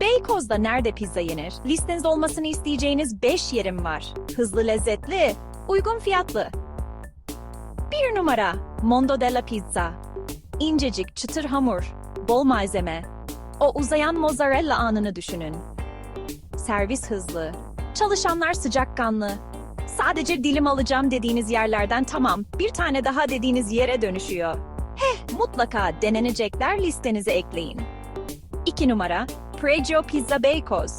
Beykoz'da nerede pizza yenir? Listenizde olmasını isteyeceğiniz 5 yerim var. Hızlı lezzetli, uygun fiyatlı. 1 numara Mondo della Pizza. İncecik çıtır hamur, bol malzeme. O uzayan mozzarella anını düşünün. Servis hızlı, çalışanlar sıcakkanlı. Sadece dilim alacağım dediğiniz yerlerden tamam, bir tane daha dediğiniz yere dönüşüyor. Heh, mutlaka denenecekler listenize ekleyin. 2 numara Pregio Pizza Beykoz.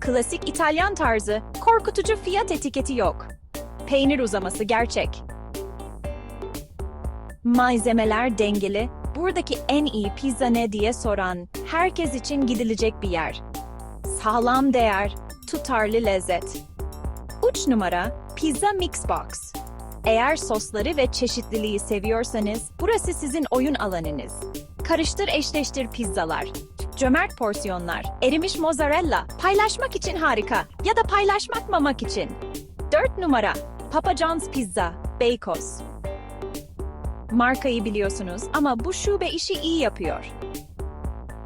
Klasik İtalyan tarzı, korkutucu fiyat etiketi yok. Peynir uzaması gerçek. Malzemeler dengeli, buradaki en iyi pizza ne diye soran, herkes için gidilecek bir yer. Sağlam değer, tutarlı lezzet. 3 numara Pizza Mix Box. Eğer sosları ve çeşitliliği seviyorsanız, burası sizin oyun alanınız. Karıştır eşleştir pizzalar. Cömert porsiyonlar, erimiş mozzarella, paylaşmak için harika ya da paylaşmakmamak için. 4 numara Papa John's Pizza, Beykoz. Markayı biliyorsunuz ama bu şube işi iyi yapıyor.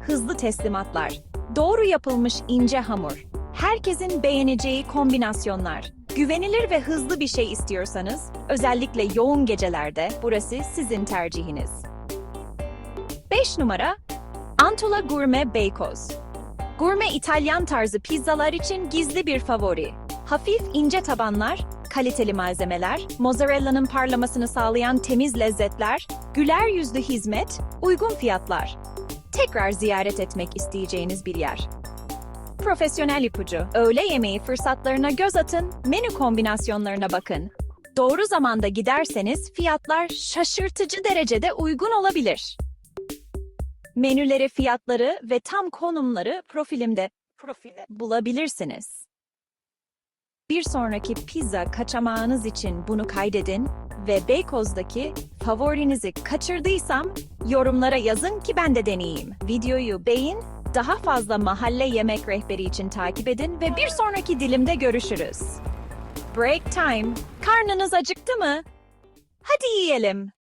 Hızlı teslimatlar, doğru yapılmış ince hamur, herkesin beğeneceği kombinasyonlar. Güvenilir ve hızlı bir şey istiyorsanız, özellikle yoğun gecelerde burası sizin tercihiniz. 5 numara Antola Gourmet Beykoz. Gurme İtalyan tarzı pizzalar için gizli bir favori. Hafif ince tabanlar, kaliteli malzemeler, mozzarella'nın parlamasını sağlayan temiz lezzetler, güler yüzlü hizmet, uygun fiyatlar. Tekrar ziyaret etmek isteyeceğiniz bir yer. Profesyonel ipucu, öğle yemeği fırsatlarına göz atın, menü kombinasyonlarına bakın. Doğru zamanda giderseniz fiyatlar şaşırtıcı derecede uygun olabilir. Menüleri, fiyatları ve tam konumları profilimde profilde bulabilirsiniz. Bir sonraki pizza kaçamağınız için bunu kaydedin ve Beykoz'daki favorinizi kaçırdıysam yorumlara yazın ki ben de deneyeyim. Videoyu beğen, daha fazla mahalle yemek rehberi için takip edin ve bir sonraki dilimde görüşürüz. Break time. Karnınız acıktı mı? Hadi yiyelim.